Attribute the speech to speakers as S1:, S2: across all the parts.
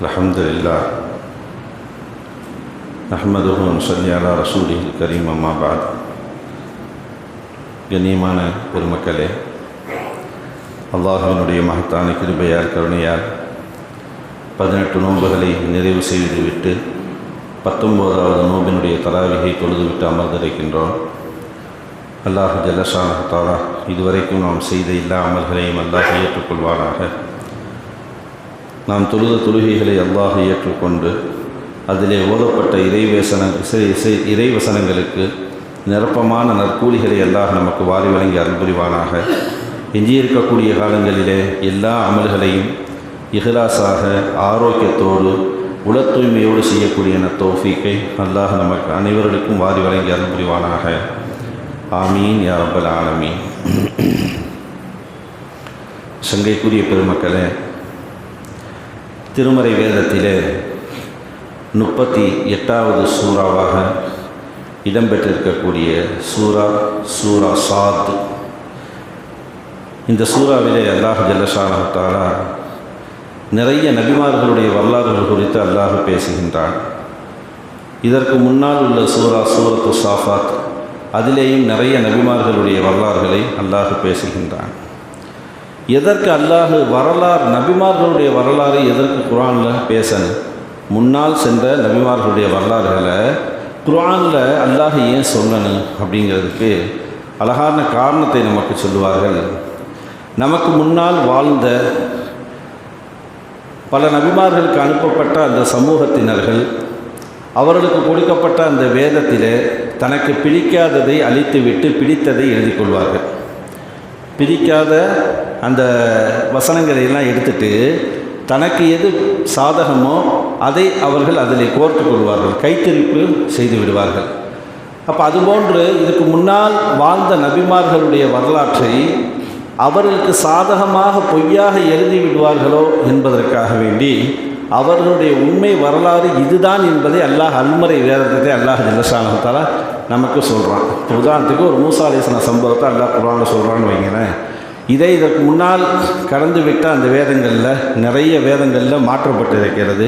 S1: الحمد لله نحمده ونصلي على رسوله الكريم أما بعد கண்ணியமான பெருமக்களே அல்லாஹினுடைய மகத்தான கிருபையால் கருணையால் பதினெட்டு நோன்புகளை நிறைவு செய்துவிட்டு பத்தொம்போதாவது நோம்பினுடைய தலாவிகை தொழுதுவிட்டு அமர்ந்திருக்கின்றோம் அல்லாஹ் ஜல்லஷானஹாலா இதுவரைக்கும் நாம் செய்த எல்லா அமல்களையும் அல்லாஹ் ஏற்றுக்கொள்வாராக நாம் தொழுத தொழுகைகளை அல்லாஹ் ஏற்றுக்கொண்டு அதிலே ஓதப்பட்ட இறைவேசன இசை இசை இறைவசனங்களுக்கு நிரப்பமான நற்கூலிகளை அல்லாஹ் நமக்கு வாரி வழங்கி அன்புரிவானாக எஞ்சியிருக்கக்கூடிய காலங்களிலே எல்லா அமல்களையும் இஹ்லாஸாக ஆரோக்கியத்தோடு உல தூய்மையோடு செய்யக்கூடிய தோஃபீக்கை அல்லாஹ் நமக்கு அனைவர்களுக்கும் வாரி வழங்கி அருள்புரிவானாக. ஆமீன் யா ரப்பல் ஆலமீன். சங்கைக்குரிய பெருமக்களே திருமறை வேதத்திலே முப்பத்தி எட்டாவது சூறாவாக இடம்பெற்றிருக்கக்கூடிய சூரா சூரா சாத். இந்த சூறாவிலே அல்லாஹ் ஜல்லஷானத்தாலா நிறைய நபிமார்களுடைய வரலாறுகள் குறித்து அல்லாஹ் பேசுகின்றான். இதற்கு முன்னால் உள்ள சூரா சூரத்து சாஃபாத் அதிலேயும் நிறைய நபிமார்களுடைய வரலாறுகளை அல்லாஹ் பேசுகின்றான். எதற்கு அல்லாஹு வரலாறு நபிமார்களுடைய வரலாறு எதற்கு குரானில் பேசணும்? முன்னால் சென்ற நபிமார்களுடைய வரலாறுகளை குரானில் அல்லாஹ் ஏன் சொல்லணும் அப்படிங்கிறதுக்கு அழகான காரணத்தை நமக்கு சொல்லுவார்கள். நமக்கு முன்னால் வாழ்ந்த பல நபிமார்களுக்கு அனுப்பப்பட்ட அந்த சமூகத்தினர்கள் அவர்களுக்கு கொடுக்கப்பட்ட அந்த வேதத்திலே தனக்கு பிடிக்காததை அழித்துவிட்டு பிடித்ததை எழுதி கொள்வார்கள். பிடிக்காத அந்த வசனங்களை எல்லாம் எடுத்துட்டு தனக்கு எது சாதகமோ அதை அவர்கள் அதில் கோர்த்து கொள்வார்கள் கைத்திருப்பு செய்து விடுவார்கள். அப்போ அதுபோன்று இதுக்கு முன்னால் வாழ்ந்த நபிமார்களுடைய வரலாற்றை அவர்களுக்கு சாதகமாக பொய்யாக எழுதி விடுவார்களோ என்பதற்காக வேண்டி அவர்களுடைய உண்மை வரலாறு இதுதான் என்பதை அல்லாஹ் அன்முறை வேதத்தை அல்லாஹ் ஜல்லஷானத்தால் நமக்கு சொல்கிறான் உதாரணத்துக்கு ஒரு மூசாலேசன சம்பவத்தை அல்லாஹ் குரானில் சொல்கிறான்னு வைங்களேன். இதை இதற்கு முன்னால் கடந்து விட்ட அந்த வேதங்களில் நிறைய வேதங்களில் மாற்றப்பட்டிருக்கிறது.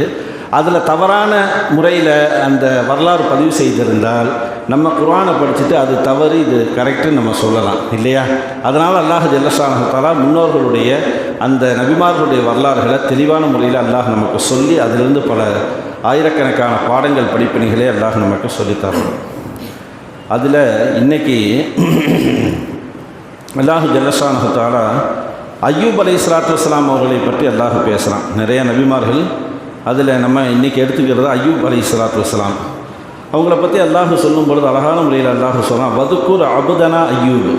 S1: அதில் தவறான முறையில் அந்த வரலாறு பதிவு செய்திருந்தால் நம்ம குரானை படிச்சுட்டு அது தவறு இது கரெக்டுன்னு நம்ம சொல்லலாம் இல்லையா? அதனால் அல்லாஹ் ஜல்லஷானத்தாலா முன்னோர்களுடைய அந்த நபிமார்களுடைய வரலாறுகளை தெளிவான முறையில் அல்லாஹ் நமக்கு சொல்லி அதிலிருந்து பல ஆயிரக்கணக்கான பாடங்கள் படிப்பினைகளே அல்லாஹ் நமக்கு சொல்லித்தரணும் அதில் இன்றைக்கி அல்லாஹு ஜல்லஷானத்தாலா ஐயூப் அலை இஸ்லாத்து வஸ்லாம் அவர்களை பற்றி அல்லாஹ் பேசுகிறான் நிறைய நபிமார்கள் அதில் நம்ம இன்றைக்கி எடுத்துக்கிறது ஐயூப் அலை இஸ்லாத்து வஸ்லாம் அவங்கள பற்றி அல்லாஹ் சொல்லும் பொழுது அழகான முறையில் அல்லாஹ் சொல்லலாம் வதுக்கூர் அபுதனா ஐயூப்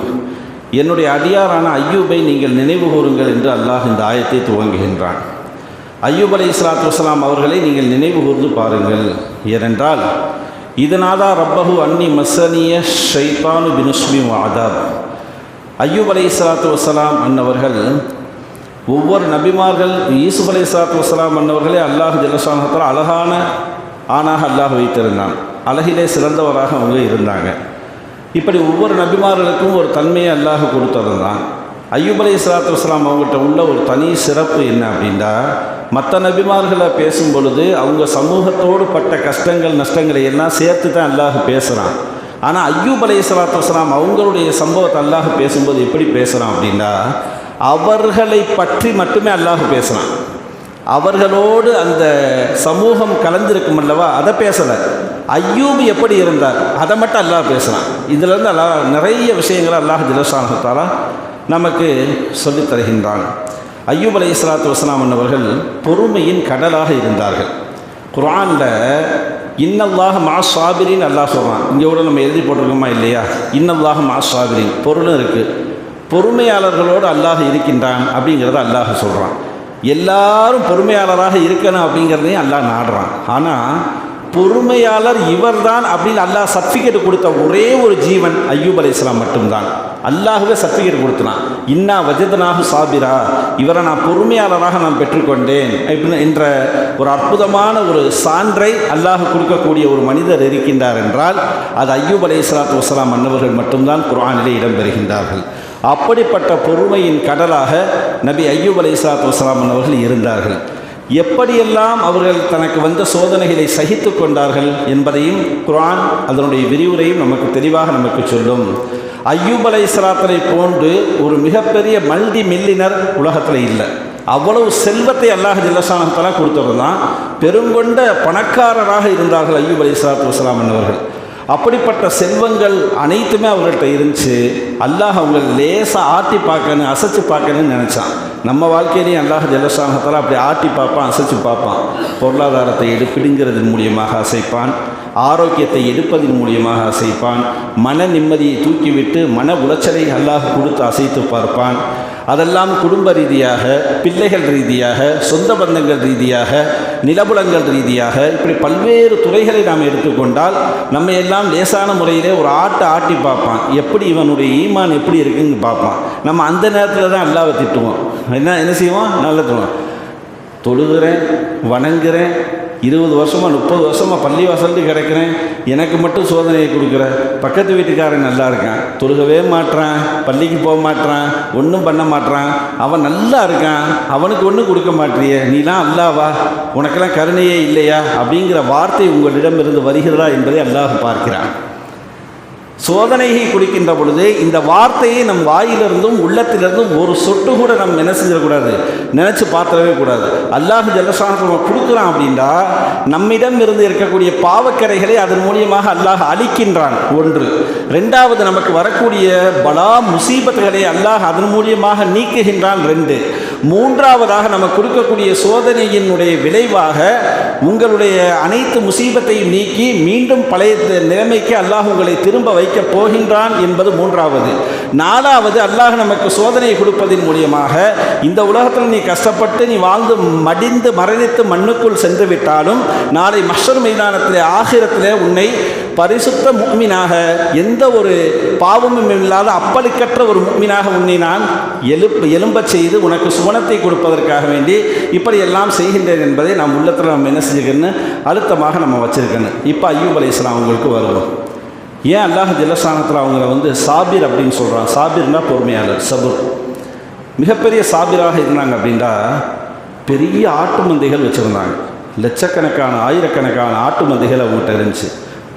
S1: என்னுடைய அடியாரான ஐயூபை நீங்கள் நினைவு கூறுங்கள் என்று அல்லாஹ் இந்த ஆயத்தை துவங்குகின்றான். ஐயூப் அலை இஸ்லாத்து வஸ்லாம் அவர்களை நீங்கள் நினைவு கூர்ந்து பாருங்கள். ஏனென்றால் இதனாதா ரப்பகு அன்னி மசனிய ஷைபானு பினுஸ்மி ஆதாப் ஐயூப் அலை இஸ்லாத்து வசலாம் அன்னவர்கள் ஒவ்வொரு நபிமார்கள் யூசுப் அலை இஸ்லாத்து வசலாம் அன்னவர்களே அல்லாஹ் ஜலசானத்தில் அழகான ஆணாக அல்லாஹ் வைத்திருந்தான். அழகிலே சிறந்தவராக அவங்க இருந்தாங்க. இப்படி ஒவ்வொரு நபிமார்களுக்கும் ஒரு தன்மையை அல்லாஹ் கொடுத்ததுதான். ஐயூப் அலை இஸ்லாத்து வஸ்லாம் அவங்ககிட்ட உள்ள ஒரு தனி சிறப்பு என்ன அப்படின்னா மற்ற நபிமார்களை பேசும் பொழுது அவங்க சமூகத்தோடு பட்ட கஷ்டங்கள் நஷ்டங்களை எல்லாம் சேர்த்து தான் அல்லாஹ் பேசுகிறான் ஆனால் ஐயூப் அலி சலாத்து வலாம் அவங்களுடைய சம்பவத்தை அல்லாஹ் பேசும்போது எப்படி பேசுகிறான் அப்படின்னா அவர்களை பற்றி மட்டுமே அல்லாஹ் பேசுகிறான் அவர்களோடு அந்த சமூகம் கலந்திருக்கும் அல்லவா அதை பேசலை. ஐயூப் எப்படி இருந்தார் அதை மட்டும் அல்லாஹ் பேசுகிறான் இதிலேருந்து அல்லாஹ் நிறைய விஷயங்களை அல்லாஹ் ஜிலசானத்தாலா நமக்கு சொல்லித் தருகின்றான். ஐயூப் அலி இஸ்லாத்து வஸ்லாம் அவர்கள் பொறுமையின் கடலாக இருந்தார்கள். குரானில் இன்னல்லாக மா சாபிரின்னு அல்லாஹ் சொல்கிறான் இங்கே கூட நம்ம எழுதி போட்டிருக்கோமா இல்லையா? இன்னல்லாக மா சாபிரின். பொருளும் இருக்குது பொறுமையாளர்களோடு அல்லாஹ் இருக்கின்றான் அப்படிங்கிறத அல்லாஹ் சொல்கிறான் எல்லாரும் பொறுமையாளராக இருக்கணும் அப்படிங்கிறதையும் அல்லாஹ் நாடுறான். ஆனால் பொறுமையாளர் இவர்தான் அப்படின்னு அல்லாஹ் சர்டிஃபிகேட் கொடுத்த ஒரே ஒரு ஜீவன் ஐயூப் அலி இஸ்லாம் மட்டும்தான். அல்லாஹுவே சர்டிஃபிகேட் கொடுத்தான். இன்னா வஜதனாகு சாபிரா. இவரை நான் பொறுமையாளராக நான் பெற்றுக்கொண்டேன் அப்படின்னு என்ற ஒரு அற்புதமான ஒரு சான்றை அல்லாஹ் கொடுக்கக்கூடிய ஒரு மனிதர் இருக்கின்றார் என்றால் அது ஐயூப் அலி இஸ்லாத்து வசலாம் மன்னவர்கள் மட்டும்தான் குரானிலே இடம்பெறுகின்றார்கள். அப்படிப்பட்ட பொறுமையின் கடலாக நபி ஐயூப் அலி இஸ்லாத்து வசலாம் மன்னவர்கள் இருந்தார்கள். எப்படியெல்லாம் அவர்கள் தனக்கு வந்த சோதனைகளை சகித்து கொண்டார்கள் என்பதையும் குரான் அதனுடைய விரிவுரையும் நமக்கு தெளிவாக நமக்கு சொல்லும். ஐயூப் அலை போன்று ஒரு மிகப்பெரிய மல்டி மில்லினர் உலகத்தில் இல்லை. அவ்வளவு செல்வத்தை அல்லாஹ் ஜில்லசானத்தலா கொடுத்தவர் பெருங்கொண்ட பணக்காரராக இருந்தார்கள் ஐயூப் அலி இஸ்லாத்து வசலாம் என்பவர்கள். அப்படிப்பட்ட செல்வங்கள் அனைத்துமே அவர்கள்ட்ட இருந்துச்சு. அல்லாஹ் அவங்க லேசாக ஆட்டி பார்க்கணும் அசைச்சு பார்க்கணும்னு நினச்சான். நம்ம வாழ்க்கையிலையும் அல்லாஹ் ஜலசாகத்தால் அப்படி ஆட்டி பார்ப்பான் அசைச்சு பார்ப்பான். பொருளாதாரத்தை எடுப்பிடுங்கிறதன் மூலியமாக அசைப்பான். ஆரோக்கியத்தை எடுப்பதன் மூலியமாக அசைப்பான். மன நிம்மதியை தூக்கிவிட்டு மன உளைச்சலை அல்லாஹ் கொடுத்து அசைத்து பார்ப்பான். அதெல்லாம் குடும்ப ரீதியாக பிள்ளைகள் ரீதியாக சொந்த பந்தங்கள் ரீதியாக நிலபுலங்கள் ரீதியாக இப்படி பல்வேறு துறைகளை நாம் எடுத்துக்கொண்டால் நம்ம எல்லாம் லேசான முறையிலே ஒரு ஆட்டை ஆட்டி பார்ப்பான். எப்படி இவனுடைய ஈமான் எப்படி இருக்குன்னு பார்ப்பான். நம்ம அந்த நேரத்தில் தான் அல்லாவை திட்டுவோம். என்ன என்ன செய்வோம்? நல்ல தருவோம் தொழுகிறேன் வணங்குறேன் இருபது வருஷமாக முப்பது வருஷமாக பள்ளி வாசல்ட்டு கிடைக்கிறேன். எனக்கு மட்டும் சோதனையை கொடுக்குற. பக்கத்து வீட்டுக்காரன் நல்லா இருக்கான். தொழுகவே மாட்றான். பள்ளிக்கு போக மாட்றான். ஒன்றும் பண்ண மாட்றான். அவன் நல்லா இருக்கான். அவனுக்கு ஒன்றும் கொடுக்க மாட்டியே. நீலாம் அல்லாவா உனக்கெல்லாம் கருணையே இல்லையா? அப்படிங்கிற வார்த்தை உங்களிடமிருந்து வருகிறதா என்பதை அல்லாஹ் பார்க்கிறான். சோதனையை குடிக்கின்ற பொழுது இந்த வார்த்தையை நம் வாயிலிருந்தும் உள்ளத்திலிருந்தும் ஒரு சொட்டு கூட நம்ம என்ன செஞ்சிடக்கூடாது நினச்சி பார்த்துடவே கூடாது. அல்லாஹ் நம்ம கொடுக்குறான் அப்படின்னா நம்மிடம் இருந்து இருக்கக்கூடிய பாவக்கரைகளை அதன் மூலியமாக அல்லாஹ் அழிக்கின்றான். ஒன்று. ரெண்டாவது நமக்கு வரக்கூடிய பலா முசீபத்துகளை அல்லாஹ் அதன் மூலியமாக நீக்குகின்றான். ரெண்டு. மூன்றாவதாக நம்ம கொடுக்கக்கூடிய சோதனையினுடைய விளைவாக உங்களுடைய அனைத்து முசீபத்தையும் நீக்கி மீண்டும் பழைய நிலைமைக்கு அல்லாஹ் உங்களை திரும்ப வைக்கப் போகின்றான் என்பது மூன்றாவது. நாலாவது அல்லாஹ் நமக்கு சோதனை கொடுப்பதன் மூலியமாக இந்த உலகத்தில் நீ கஷ்டப்பட்டு நீ வாழ்ந்து மடிந்து மரணித்து மண்ணுக்குள் சென்று விட்டாலும் நாளை மஷர் மைதானத்திலே ஆகிரத்தில் உன்னை பரிசுத்த முக்மினாக எந்த ஒரு பாவமும் இல்லாத அப்பளிக்கற்ற ஒரு முக்மினாக உன்னை நான் எழுப்பு எலும்பச் செய்து உனக்கு சுவனத்தை கொடுப்பதற்காக வேண்டி இப்படி எல்லாம் செய்கின்றேன் என்பதை நாம் உள்ளத்தில் நம்ம என்ன செஞ்சுக்கணும் அழுத்தமாக நம்ம வச்சுருக்கணும். இப்போ ஐயூப் அலி இஸ்லாம் அவங்களுக்கு வருவோம். ஏன் அல்லாஹ் ஜலஸ்தானத்தில் அவங்கள வந்து சாபிர் அப்படின்னு சொல்கிறான் சாபிர்னா பொறுமையாளர் சபுர். மிகப்பெரிய சாபிராக இருந்தாங்க அப்படின்னா பெரிய ஆட்டு மந்தைகள் வச்சுருந்தாங்க. லட்சக்கணக்கான ஆயிரக்கணக்கான ஆட்டு மந்தைகள் அவங்ககிட்ட இருந்துச்சு.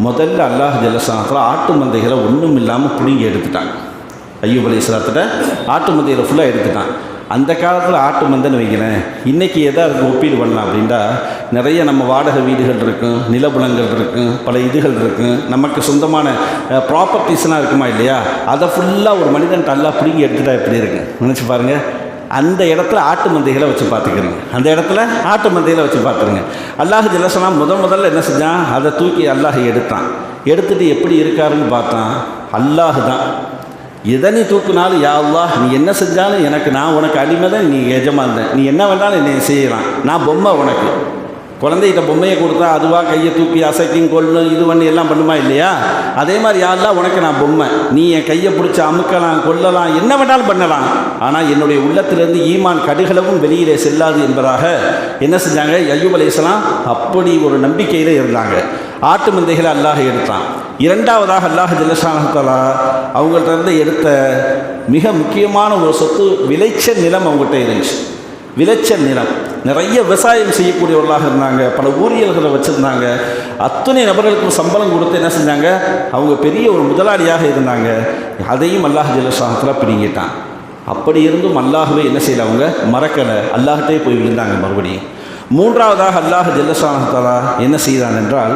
S1: முதல்ல அல்லாஹ் ஜலசானத்தில் ஆட்டு மந்தைகளை ஒன்றும் இல்லாமல் பிடுங்கி எடுத்துட்டாங்க. ஐயூப் அலி இஸ்லாத்திட்ட ஆட்டு மந்தைகளை ஃபுல்லாக எடுத்துட்டான். அந்த காலத்தில் ஆட்டு மந்தைன்னு வைக்கிறேன் இன்றைக்கி எதா அதுக்கு ஒப்பீடு பண்ணலாம் அப்படின்னா நிறைய நம்ம வாடகை வீடுகள் இருக்கும் நிலபுலங்கள் இருக்கும் பல இதுகள் இருக்கும். நமக்கு சொந்தமான ப்ராப்பர்ட்டிஸ்லாம் இருக்குமா இல்லையா? அதை ஃபுல்லாக ஒரு மனிதன் நல்லா பிடுங்கி எடுத்துட்டா எப்படி இருக்கு? நினச்சி பாருங்கள் அந்த இடத்துல ஆட்டு மந்தைகளை வச்சு பார்த்துக்கிறீங்க. அந்த இடத்துல ஆட்டு மந்தைகளை வச்சு பார்த்துருங்க அல்லாஹ் ஜலசனா முத முதல்ல என்ன செஞ்சான்? அதை தூக்கி அல்லாஹ் எடுத்தான். எடுத்துட்டு எப்படி இருக்காருன்னு பார்த்தான். அல்லாஹ் தான். எதை நீ தூக்குனாலும் யா அல்லாஹ் நீ என்ன செஞ்சாலும் எனக்கு நான் உனக்கு அடிமை தான் நீ எஜமாந்தேன் நீ என்ன வேணாலும் என்னை செய்யலாம். நான் பொம்மை உனக்கு. குழந்தைகிட்ட பொம்மையை கொடுத்தா அதுவாக கையை தூக்கி அசைக்கும் கொள்ளும் இது பண்ணி எல்லாம் பண்ணுமா இல்லையா? அதே மாதிரி யாரெல்லாம் உனக்கு நான் பொம்மை. நீ என் கையை பிடிச்சி அமுக்கலாம் கொல்லலாம் என்ன வேண்டாலும் பண்ணலாம். ஆனால் என்னுடைய உள்ளத்திலிருந்து ஈமான் கடுகளவும் வெளியிலே செல்லாது என்பதாக என்ன செஞ்சாங்க? ஐயூப் அலையாம் அப்படி ஒரு நம்பிக்கையில் இருந்தாங்க. ஆட்டு மந்தைகளை அல்லாஹ் எடுத்தான். இரண்டாவதாக அல்லாஹ் ஜல்லஷானத்தலா அவங்கள்ட்ட இருந்து எடுத்த மிக முக்கியமான ஒரு சொத்து விளைச்சல் நிலம் அவங்ககிட்ட இருந்துச்சு. விளைச்சல் நிலம். நிறைய விவசாயம் செய்யக்கூடியவர்களாக இருந்தாங்க. பல ஊழியர்களை வச்சுருந்தாங்க. அத்தனை நபர்களுக்கும் சம்பளம் கொடுத்து என்ன செஞ்சாங்க? அவங்க பெரிய ஒரு முதலாளியாக இருந்தாங்க. அதையும் அல்லாஹ் ஜல்லஷானத்தில் பிடிங்கிட்டான். அப்படி இருந்தும் அல்லாஹுவே என்ன செய்யலை அவங்க? மறக்கலை. அல்லாஹ்கிட்டே போய் விழுந்தாங்க மறுபடியும். மூன்றாவதாக அல்லாஹ் ஜல்லஷானத்தாலா என்ன செய்தான் என்றால்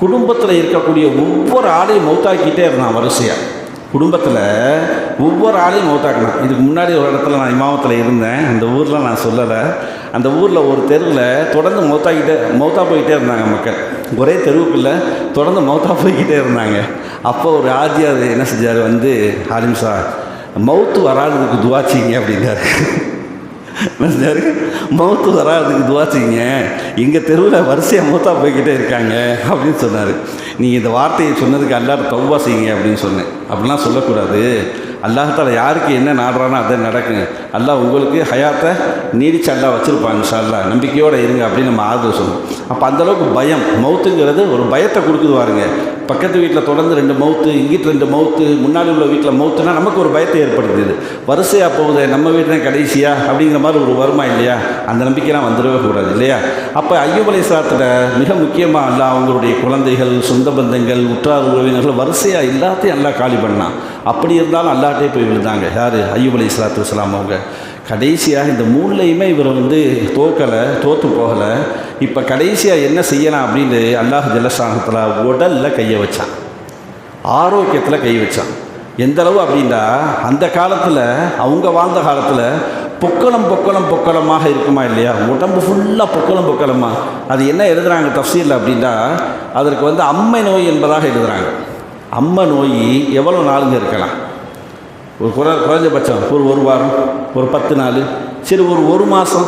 S1: குடும்பத்தில் இருக்கக்கூடிய ஒவ்வொரு ஆளையும் மௌத்தாக்கிட்டே இருந்தான் வரிசையாக குடும்பத்தில் ஒவ்வொரு ஆளையும் மௌத்தாக்கணும் இதுக்கு முன்னாடி ஒரு இடத்துல நான் இமாமத்தில் இருந்தேன். அந்த ஊரில் நான் சொல்லலை. அந்த ஊரில் ஒரு தெருவில் தொடர்ந்து மௌத்தாக்கிட்டே மௌத்தா போய்கிட்டே இருந்தாங்க மக்கள். ஒரே தெருவுக்குள்ளே தொடர்ந்து மௌத்தா போய்கிட்டே இருந்தாங்க. அப்போ ஒரு ஆஜியார் என்ன செஞ்சார்? வந்து ஆலிம் சார் மவுத்து வராததுக்கு துவாச்சிங்க அப்படின்னாரு. என்ன செஞ்சார்? மவுத்து வராதுக்கு துவாச்சிங்க எங்கள் தெருவில் வரிசையாக மௌத்தா போய்கிட்டே இருக்காங்க அப்படின்னு சொன்னார். நீங்கள் இந்த வார்த்தையை சொன்னதுக்கு எல்லாரும் தௌபா செய்யுங்க அப்படின்னு சொன்னேன். அப்படிலாம் சொல்லக்கூடாது. அல்லாஹால யாருக்கு என்ன நாடுறானோ அதை நடக்குங்க. அல்லாஹ் உங்களுக்கு ஹயாத்தை நீடிச்சு அல்லா வச்சுருப்பாங்க இன்ஷா நம்பிக்கையோடு இருங்க அப்படின்னு நம்ம ஆதரவு சொல்லணும் அப்போ அந்தளவுக்கு பயம் மவுத்துங்கிறது ஒரு பயத்தை கொடுக்குது பாருங்க. பக்கத்து வீட்டில் தொடர்ந்து ரெண்டு மவுத்து இங்கிட்டு ரெண்டு மவுத்து முன்னாடி உள்ள வீட்டில் மவுத்துனா நமக்கு ஒரு பயத்தை ஏற்படுத்துது. வரிசையாக போகுது நம்ம வீட்டில் கடைசியா அப்படிங்கிற மாதிரி ஒரு வருமா இல்லையா? அந்த நம்பிக்கைலாம் வந்துடவே கூடாது இல்லையா? அப்போ ஐயூப் சாத்தில் மிக முக்கியமாக அல்ல அவங்களுடைய குழந்தைகள் சொந்த பந்தங்கள் உற்றார் உறவினர்கள் வரிசையாக எல்லாத்தையும் நல்லா காலி பண்ணான். அப்படி இருந்தாலும் அல்லாட்டே போய் விழுந்தாங்க. யார்? ஐயூப் அலி இஸ்லாத்து வலாம் அவங்க. கடைசியாக இந்த மூணுலையுமே இவர் வந்து தோக்கலை தோற்று போகலை. இப்போ கடைசியாக என்ன செய்யலாம் அப்படின்னு அல்லாஹ் ஜலசாங்கத்தில் உடலில் கையை வச்சான். ஆரோக்கியத்தில் கை வச்சான். எந்தளவு அப்படின்னா அந்த காலத்தில் அவங்க வாழ்ந்த காலத்தில் பொக்களம் பொக்கலம் பொக்களமாக இருக்குமா இல்லையா? உடம்பு ஃபுல்லாக பொக்கலம் பொக்கலமாக அது என்ன எழுதுகிறாங்க தஃசீலில் அப்படின்னா அதற்கு வந்து அம்மை நோய் என்பதாக எழுதுறாங்க. அம்மை நோய் எவ்வளோ நாளுங்க இருக்கலாம்? ஒரு குறை குறைஞ்சபட்சம் ஒரு ஒரு வாரம் ஒரு பத்து நாள் சரி ஒரு ஒரு மாதம்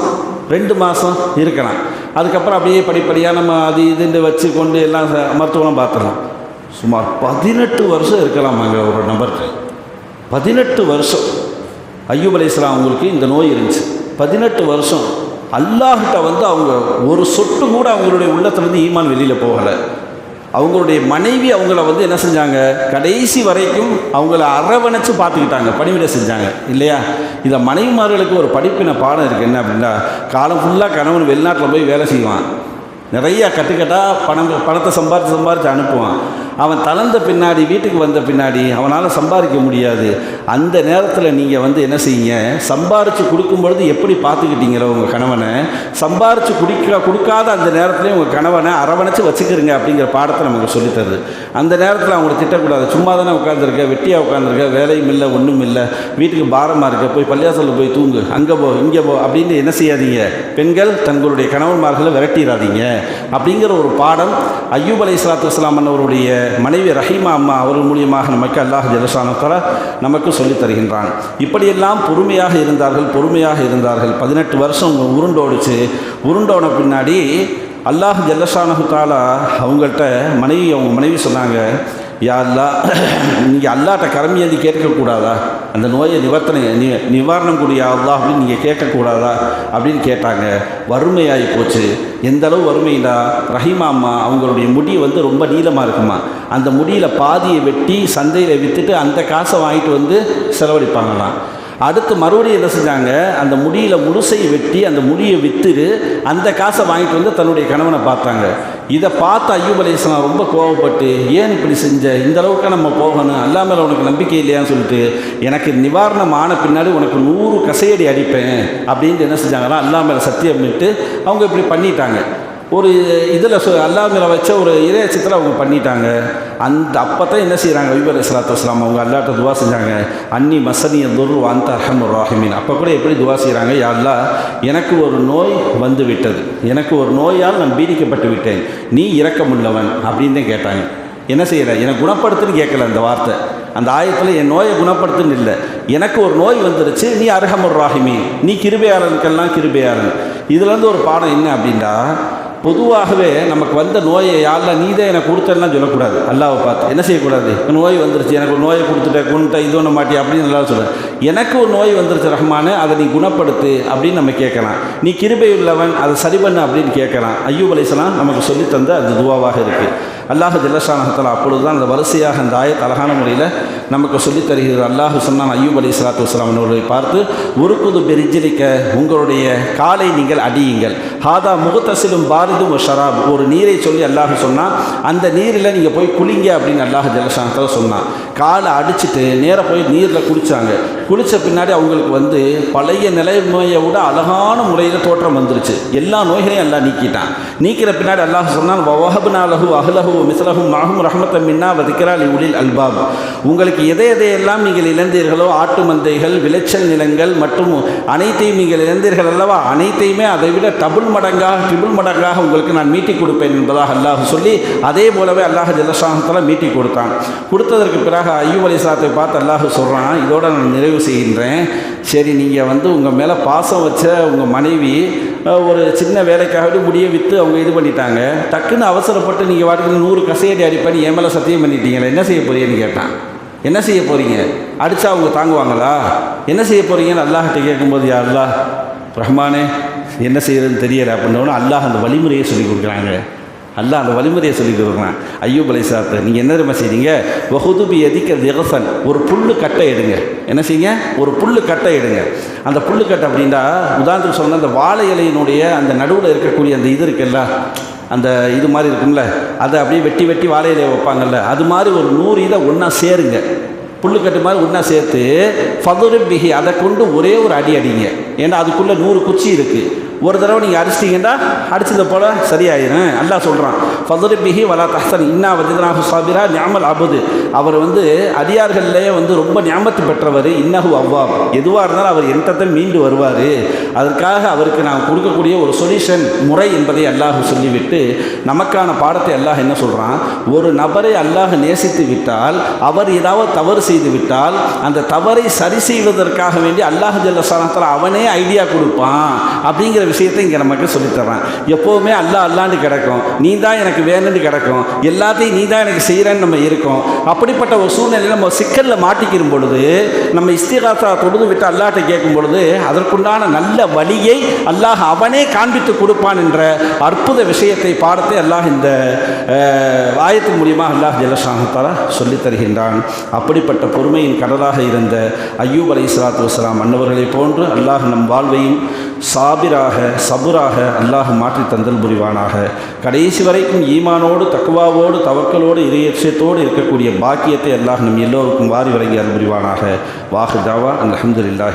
S1: ரெண்டு மாதம் இருக்கலாம். அதுக்கப்புறம் அப்படியே படிப்படியாக நம்ம அது இதுன்னு வச்சு கொண்டு எல்லாம் மருத்துவம் பார்த்துடலாம் சுமார் பதினெட்டு வருஷம் இருக்கலாமாங்க ஒரு நபருக்கு. பதினெட்டு வருஷம். ஐயூப் அலைஹிஸ்ஸலாம் அவங்களுக்கு இந்த நோய் இருந்துச்சு. பதினெட்டு வருஷம். அல்லாஹிட்ட வந்து அவங்க ஒரு சொட்டு கூட அவங்களுடைய உள்ளத்துலேருந்து ஈமான் வெளியில் போகலை. அவங்களுடைய மனைவி அவங்கள வந்து என்ன செஞ்சாங்க? கடைசி வரைக்கும் அவங்கள அரவணைச்சு பார்த்துக்கிட்டாங்க பணிவிட செஞ்சாங்க. இல்லையா? இதை மனைவிமார்களுக்கு ஒரு படிப்பின பாடம் இருக்குது என்ன அப்படின்னா காலம் ஃபுல்லாக கணவன் வெளிநாட்டில் போய் வேலை செய்வான். நிறையா கட்டுக்கட்டாக பணம் பணத்தை சம்பாரித்து சம்பாரித்து அனுப்புவான். அவன் தளர்ந்த பின்னாடி வீட்டுக்கு வந்த பின்னாடி அவனால் சம்பாதிக்க முடியாது. அந்த நேரத்தில் நீங்கள் வந்து என்ன செய்யுங்க? சம்பாரித்து கொடுக்கும் பொழுது எப்படி பார்த்துக்கிட்டீங்களோ உங்கள் கணவனை? சம்பாரித்து குடிக்க கொடுக்காத அந்த நேரத்துலேயும் உங்கள் கணவனை அரவணைச்சு வச்சுக்கிறீங்க அப்படிங்கிற பாடத்தை நமக்கு சொல்லித்தருது. அந்த நேரத்தில் அவங்களை திட்டக்கூடாது. சும்மா தானே உட்காந்துருக்க வெட்டியாக உட்காந்துருக்க வேலையும் இல்லை ஒன்றும் இல்லை. வீட்டுக்கு பாரமாக இருக்க போய் பள்ளியாசலில் போய் தூங்கு. அங்கே போ இங்கே போ அப்படின்னு என்ன செய்யாதீங்க? பெண்கள் தங்களுடைய கணவன்மார்களை விரட்டிடாதீங்க அப்படிங்கிற ஒரு பாடம் ஐயூப் அலை இஸ்லாத்து இஸ்லாம் அவருடைய மனைவி ரஹீமா அம்மா அவர்கள் மூலியமாக நமக்கு அல்லாஹ் ஜலசானத்தர நமக்கு சொல்லித் தருகின்றான். இப்படியெல்லாம் பொறுமையாக இருந்தார்கள் பொறுமையாக இருந்தார்கள். பதினெட்டு வருஷம் உருண்டோடிச்சு உருண்டோன பின்னாடி அல்லாஹ் ஜல்லஷானஹு தாலா அவங்கள்ட்ட மனைவி அவங்க மனைவி சொன்னாங்க யா நீங்கள் அல்லாட்ட கரமியதி கேட்கக்கூடாதா? அந்த நோயை நிவர்த்தனை நி நிவாரணம் கூடிய அல்லா அப்படின்னு நீங்கள் கேட்கக்கூடாதா அப்படின்னு கேட்டாங்க. வறுமையாகி போச்சு. எந்த அளவு வறுமைனா ரஹீமா அம்மா அவங்களுடைய முடி வந்து ரொம்ப நீளமாக இருக்குமா? அந்த முடியில் பாதியை வெட்டி சந்தையில் விற்றுட்டு அந்த காசை வாங்கிட்டு வந்து செலவழிப்பாங்களாம். அடுத்து மறுபடியும் என்ன செஞ்சாங்க? அந்த முடியில் முழுசையை வெட்டி அந்த முடியை விற்று அந்த காசை வாங்கிட்டு வந்து தன்னுடைய கணவனை பார்த்தாங்க. இதை பார்த்து ஐயூப் அலையாம் ரொம்ப கோவப்பட்டு ஏன் இப்படி செஞ்ச? இந்த அளவுக்கு நம்ம போகணும். அல்லாமல் உனக்கு நம்பிக்கை இல்லையான்னு சொல்லிட்டு எனக்கு நிவாரணம் ஆன பின்னாடி உனக்கு நூறு கசையடி அடிப்பேன். அப்படின்ட்டு என்ன செஞ்சாங்கன்னா அல்லாமல் சத்தியம் விட்டு அவங்க இப்படி பண்ணிட்டாங்க. ஒரு இதில் சொ அல்லாஹ்ல வச்ச ஒரு இறையச்சத்தில் அவங்க பண்ணிட்டாங்க. அந்த அப்போ தான் என்ன செய்கிறாங்க விபர் இஸ்லாத்து வஸ்லாம் அவங்க அல்லாட்ட துவா செஞ்சாங்க. அன்னி மசனிய துர் வாந்த அர்ஹம் ராஹிமின் அப்போ கூட எப்படி துவா செய்கிறாங்க யா எனக்கு ஒரு நோய் வந்து விட்டது. எனக்கு ஒரு நோயால் நான் பீடிக்கப்பட்டு விட்டேன். நீ இறக்கமுள்ளவன் அப்படின்னு தான் கேட்டாங்க. என்ன செய்கிற என்னை குணப்படுத்துன்னு கேட்கல அந்த வார்த்தை. அந்த ஆயத்தில் என் நோயை குணப்படுத்துன்னு இல்லை. எனக்கு ஒரு நோய் வந்துருச்சு. நீ அருகமர் ராஹிமி நீ கிருபையாளனுக்கெல்லாம் கிருபையாளன். இதுலேருந்து ஒரு பாடம் என்ன அப்படின்னா பொதுவாகவே நமக்கு வந்த நோயை யாரில் நீ தான் எனக்கு கொடுத்தலாம் சொல்லக்கூடாது. அல்லாவை பார்த்து. என்ன செய்யக்கூடாது? நோய் வந்துருச்சு. எனக்கு ஒரு நோயை கொடுத்துட்ட கொண்டுட்ட இது ஒன்று மாட்டி அப்படின்னு நல்லா சொல்ல எனக்கு ஒரு நோய் வந்துருச்சு ரஹ்மானு அதை நீ குணப்படுத்து அப்படின்னு நம்ம கேட்கலாம். நீ கிருபை உள்ளவன் அதை சரி பண்ணு அப்படின்னு கேட்கலாம். ஐயூப் அலைசலாம் நமக்கு சொல்லி தந்த அது துவாவாக இருக்குது அல்லாஹு ஜல்லஷானகத்தில் அப்பொழுது தான் அந்த வரிசையாக அந்த ஆயத் அழகான முறையில் நமக்கு சொல்லித் தருகிறது. அல்லாஹ் சொன்னான் ஐயூப் அலி சலாத்து வஸ்லாம் அவர்களை பார்த்து உருக்குது பெரிஜிலிக்க உங்களுடைய காலை நீங்கள் அடியுங்கள். ஹாதா முகத்தசிலும் பாரிதும் ஒரு ஷராப். ஒரு நீரை சொல்லி அல்லாஹ் சொன்னான் அந்த நீரில் நீங்கள் போய் குளிங்க அப்படின்னு அல்லாஹ் ஜல்லஷானத்தில் சொன்னான். காலை அடிச்சுட்டு நேராக போய் நீரில் குளித்தாங்க குளித்த பின்னாடி அவங்களுக்கு வந்து பழைய நிலைமையை விட அழகான முறையில் தோற்றம் வந்துருச்சு. எல்லா நோய்களையும் எல்லாம் நீக்கிட்டான். நீக்கிற பின்னாடி அல்லாஹ் சொன்னான் வஹபுனா நாலகு அகலகு மிஸ்லஹும் மஹும் ரஹமத்தம் மின்னா வதிக்ரா லி அல்பாப். உங்களுக்கு எதை எதையெல்லாம் நீங்கள் இழந்தீர்களோ ஆட்டு மந்தைகள் விளைச்சல் நிலங்கள் மற்றும் அனைத்தையும் நீங்கள் இழந்தீர்கள் அல்லவா? அனைத்தையுமே அதை விட டபுள் மடங்காக ட்ரிபிள் மடங்காக உங்களுக்கு நான் மீட்டி கொடுப்பேன் என்பதாக அல்லாஹ் சொல்லி அதே போலவே அல்லாஹ் ஜலசாகத்தில் மீட்டி கொடுத்தான். கொடுத்ததற்கு பிறகு ஐயூப் அலி சாத்தை பார்த்து அல்லாஹ் சொல்கிறான் இதோட நான் நிறைவு செய்கின்றேன். சரி நீங்கள் வந்து உங்கள் மேலே பாசம் வச்ச உங்கள் மனைவி ஒரு சின்ன வேலைக்காகவே முடிய விற்று அவங்க இது பண்ணிட்டாங்க. டக்குன்னு அவசரப்பட்டு நீங்கள் வாட்டுக்கு நூறு கசையடி அடிப்படி என் மேலே சத்தியம் பண்ணிட்டீங்களே என்ன செய்ய போறீங்கன்னு கேட்டான். என்ன செய்ய போகிறீங்க அடித்தா அவங்க தாங்குவாங்களா? என்ன செய்ய போகிறீங்கன்னு அல்லாஹ்கிட்ட கேட்கும்போது யா அல்லாஹ் ரஹ்மானே என்ன செய்யறதுன்னு தெரியலை அப்படின்னோடனே அல்லாஹ் அந்த வழிமுறையை சொல்லி கொடுக்குறாங்க. அல்லாஹ் அந்த வழிமுறையை சொல்லி கொடுக்குறான் ஐயூப் அலை சாத்து நீங்கள் என்ன தெரியுமா செய்றீங்க? வகுதுபி எதிக்க திகசன் ஒரு புல்லு கட்டை எடுங்க. என்ன செய்யுங்க? ஒரு புல் கட்டை எடுங்க. அந்த புல்லு கட்டை அப்படின்னா உதாரணத்துக்கு சொன்னால் அந்த வாழை இலையினுடைய அந்த நடுவில் இருக்கக்கூடிய அந்த இது இருக்குல்ல அந்த இது மாதிரி இருக்கும்ல அதை அப்படியே வெட்டி வெட்டி வாழை இலையை வைப்பாங்கல்ல அது மாதிரி ஒரு நூறு இதை ஒன்றா சேருங்க. புல்லுக்கட்டு மாதிரி ஒன்றா சேர்த்து ஃபதுரு பிஹி அதை கொண்டு ஒரே ஒரு அடி அடிங்க. ஏன்னா அதுக்குள்ளே நூறு குச்சி இருக்குது ஒரு தடவை நீங்கள் அடிச்சிட்டிங்கன்னா அடிச்சதை போல் சரியாயிரும். அல்லாஹ் சொல்கிறான் ஃபதுரு பிஹி வலா தஹசன் இன்னா வஜிதனாஹு சாபிரா ஞாமல் அபுது. அவர் வந்து அடியார்கள்லேயே வந்து ரொம்ப ஞாபகத்து பெற்றவர் இன்னஹு அவ்வாப். எதுவாக இருந்தாலும் அவர் என்கிட்ட மீண்டு வருவார். அதற்காக அவருக்கு நான் கொடுக்கக்கூடிய ஒரு சொல்யூஷன் முறை என்பதை அல்லாஹ் சொல்லிவிட்டு நமக்கான பாடத்தை அல்லாஹ் என்ன சொல்கிறான் ஒரு நபரை அல்லாஹ் நேசித்து விட்டால் அவர் ஏதாவது தவறு செய்து விட்டால் அந்த தவறை சரி செய்வதற்காக வேண்டி அல்லாஹ் ஜல்லசானத்தில் அவனே ஐடியா கொடுப்பான் அப்படிங்கிற விஷயத்தை இங்கே நமக்கு சொல்லித்தரான் எப்போவுமே அல்லாஹ் அல்லாண்டு கிடக்கும். நீ தான் எனக்கு வேணும்னு கிடக்கும். எல்லாத்தையும் நீ தான் எனக்கு செய்கிறேன்னு நம்ம இருக்கோம். அப்படிப்பட்ட ஒரு சூழ்நிலையில் நம்ம சிக்கலில் மாட்டிக்கிற பொழுது நம்ம இஸ்திகாசா தொழுது விட்டு அல்லாட்டை கேட்கும் பொழுது அதற்குண்டான நல்ல வழியை அல்லாஹ் அவனே காண்பித்து கொடுப்பான் என்ற அற்புத விஷயத்தை பாடத்தை அல்லாஹ் இந்த ஆயத்தின் மூலியமாக அல்லாஹ் ஜலசானத்தால் சொல்லித் தருகின்றான். அப்படிப்பட்ட பொறுமையின் கடலாக இருந்த ஐயூப் அலை இஸ்லாத்து வஸ்லாம் அன்னவர்களை போன்று அல்லாஹ் நம் வாழ்வையும் சாபிராக சபுராக அல்லாஹ் மாற்றி தந்தல் புரிவானாக. கடைசி வரைக்கும் ஈமானோடு தக்குவாவோடு தவக்கலோடு இறையட்சியத்தோடு இருக்கக்கூடிய பாக்கியத்தை அல்லாஹ் நம் எல்லோருக்கும் வாரி வழங்கி அருள் புரிவானாக. வாஹு தாவா அல்ஹம்துலில்லாஹ்